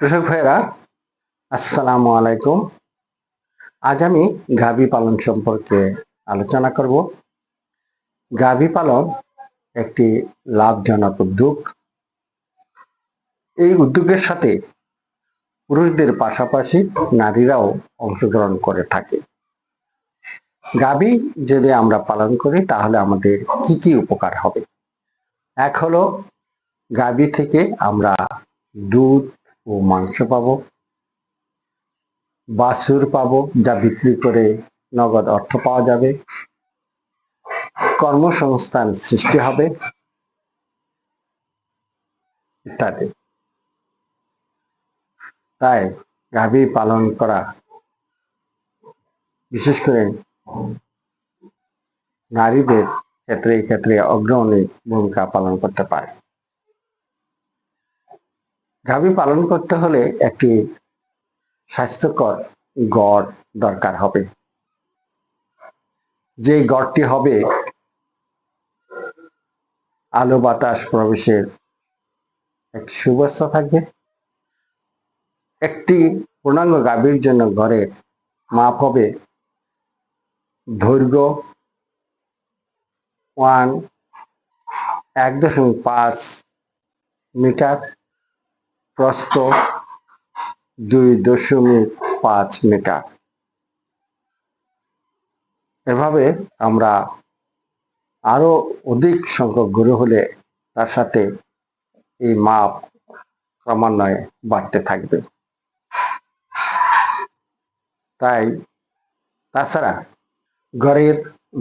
কৃষক ভাইরা আসসালামু আলাইকুম। আজ আমি গাভী পালন সম্পর্কে আলোচনা করব। গাভী পালন একটি লাভজনক উদ্যোগ। এই উদ্যোগের সাথে পুরুষদের পাশাপাশি নারীরাও অংশগ্রহণ করে থাকে। গাভী যদি আমরা পালন করি, তাহলে আমাদের কি কি উপকার হবে? এক হলো, গাভী থেকে আমরা দুধ ও মাংস পাবো বাছুর পাবো যা বিক্রি করে নগদ অর্থ পাওয়া যাবে। কর্মসংস্থান সৃষ্টি হবে, ইত্যাদি। তাই গাভী পালন করা, বিশেষ করে নারীদের ক্ষেত্রে ক্ষেত্রে অগ্রণী ভূমিকা পালন করতে পারে। গাভী পালন করতে হলে একটি স্বাস্থ্যকর গড় দরকার হবে। যে গড়টি হবে, আলো বাতাস প্রবেশের একটি সুব্যবস্থা থাকবে। একটি পূর্ণাঙ্গ গাভীর জন্য ঘরের মাপ হবে দৈর্ঘ্য ওয়ান এক দশমিক পাঁচ মিটার। প্রস্থ দুই দশমিক পাঁচ মিটার। এভাবে আমরা আরও অধিক সংখ্যক গরু হলে তার সাথে এই মাপ ক্রমান্বয়ে বাড়তে থাকবে। তাই তাছাড়া ঘরের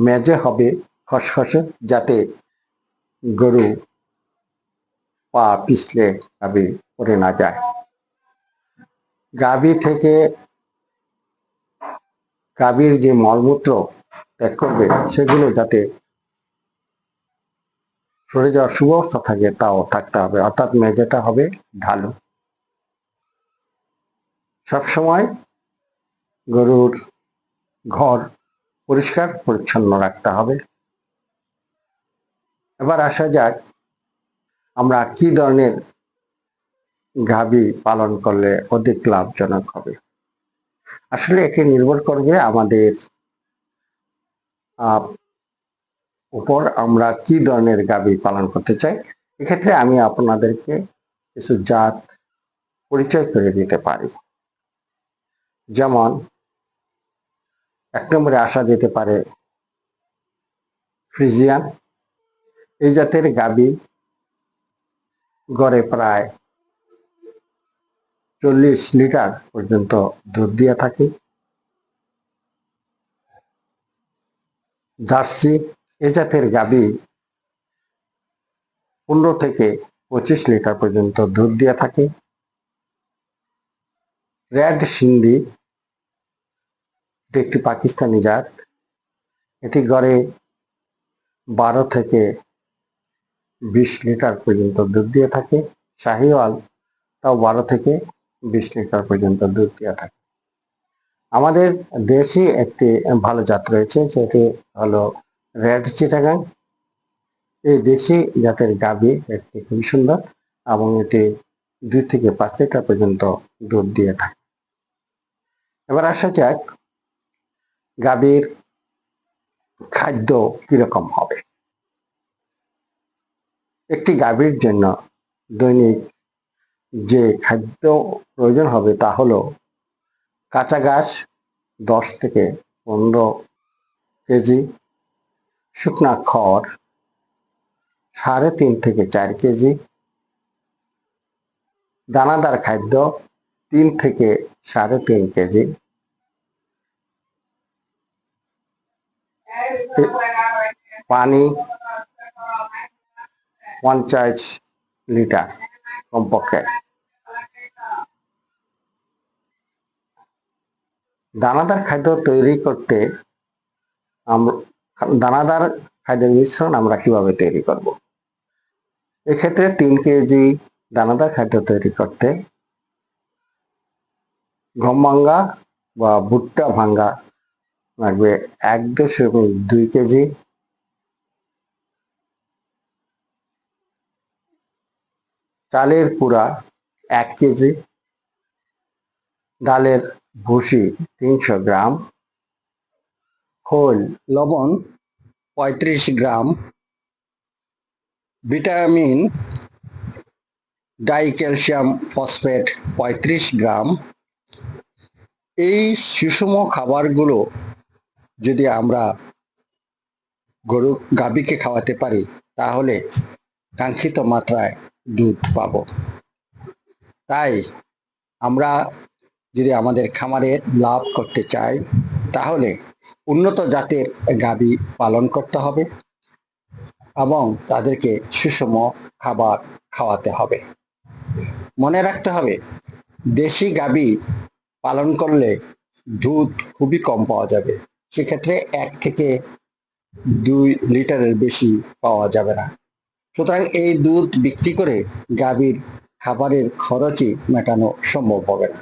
মেজে হবে খসখসে যাতে গরু পা পিছলে গাভী পড়ে না যায় গাভী থেকে গাভীর যে মলমূত্র ত্যাগ করবে, সেগুলো যাতে সরে যাওয়ার সুব্যবস্থা থাকে, তাও থাকতে হবে। অর্থাৎ মেঝেটা হবে ঢালু। সবসময় গরুর ঘর পরিষ্কার, পরিচ্ছন্ন রাখতে হবে। এবার আসা যাক আমরা কি ধরনের গাভী পালন করলে অধিক লাভজনক হবে। আসলে একে নির্ভর করবে আমাদের উপর আমরা কি ধরনের গাভী পালন করতে চাই। এক্ষেত্রে আমি আপনাদেরকে কিছু জাত পরিচয় করে দিতে পারি। যেমন, এক নম্বরে আসা যেতে পারে ফ্রিজিয়ান। এই জাতের গাভী গড়ে প্রায় চল্লিশ লিটার পর্যন্ত দুধ দিয়ে থাকে। জার্সি এ জাতের গাভী পনেরো থেকে পঁচিশ লিটার পর্যন্ত দুধ দিয়ে থাকে। রেড সিন্ধি, এটি একটি পাকিস্তানি জাত। এটি গড়ে বারো থেকে বিশ লিটার পর্যন্ত দুধ দিয়ে থাকে। শাহিওয়াল, তাও বারো থেকে বিশ লিটার পর্যন্ত দুধ দিয়ে থাকে। আমাদের দেশি একটি ভালো জাত রয়েছে সেটি হলো রেড চিটাগাং। এই দেশি জাতের গাভী একটি খুবই সুন্দর এবং এটি দুই থেকে পাঁচ লিটার পর্যন্ত দুধ দিয়ে থাকে। এবার আসা যাক গাভীর খাদ্য কীরকম হবে। একটি গাভীর জন্য দৈনিক যে খাদ্য প্রয়োজন হবে তা হলো কাঁচা গাছ দশ থেকে পনেরো কেজি, শুকনা খড় সাড়ে তিন থেকে চার কেজি, দানাদার খাদ্য তিন থেকে সাড়ে তিন কেজি। পানি পঞ্চাশ লিটার কমপক্ষে। দানাদার খাদ্য তৈরি করতে আমরা, দানাদার খাদ্যের মিশ্রণ আমরা কীভাবে তৈরি করব? এক্ষেত্রে তিন কেজি দানাদার খাদ্য তৈরি করতে গম ভাঙ্গা বা ভুট্টা ভাঙ্গা লাগবে এক দশমিক দুই কেজি। চালের পুরা এক কেজি। ডালের ভুসি, তিনশো গ্রাম। খোল, লবণ, পঁয়ত্রিশ গ্রাম। ভিটামিন ডাইক্যালসিয়াম ফসফেট, পঁয়ত্রিশ গ্রাম। এই সুষম খাবারগুলো যদি আমরা গরু গাভীকে খাওয়াতে পারি, তাহলে কাঙ্ক্ষিত মাত্রায় দুধ পাবো। তাই আমরা যদি আমাদের খামারে লাভ করতে চাই, তাহলে উন্নত জাতের গাভী পালন করতে হবে এবং তাদেরকে সুষম খাবার খাওয়াতে হবে। মনে রাখতে হবে, দেশি গাভী পালন করলে দুধ খুবই কম পাওয়া যাবে। সেক্ষেত্রে এক থেকে দুই লিটারের বেশি পাওয়া যাবে না। সুতরাং এই দুধ বিক্রি করে গাভীর খাবারের খরচই মেটানো সম্ভব হবে না।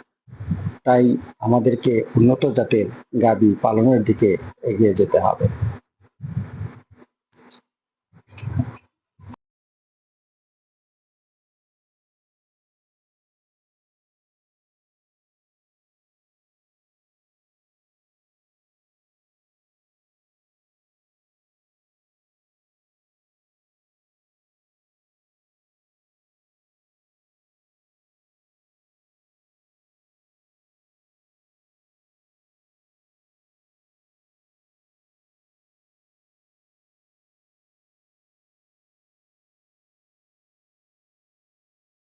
তাই আমাদেরকে উন্নত জাতের গাভী পালনের দিকে এগিয়ে যেতে হবে।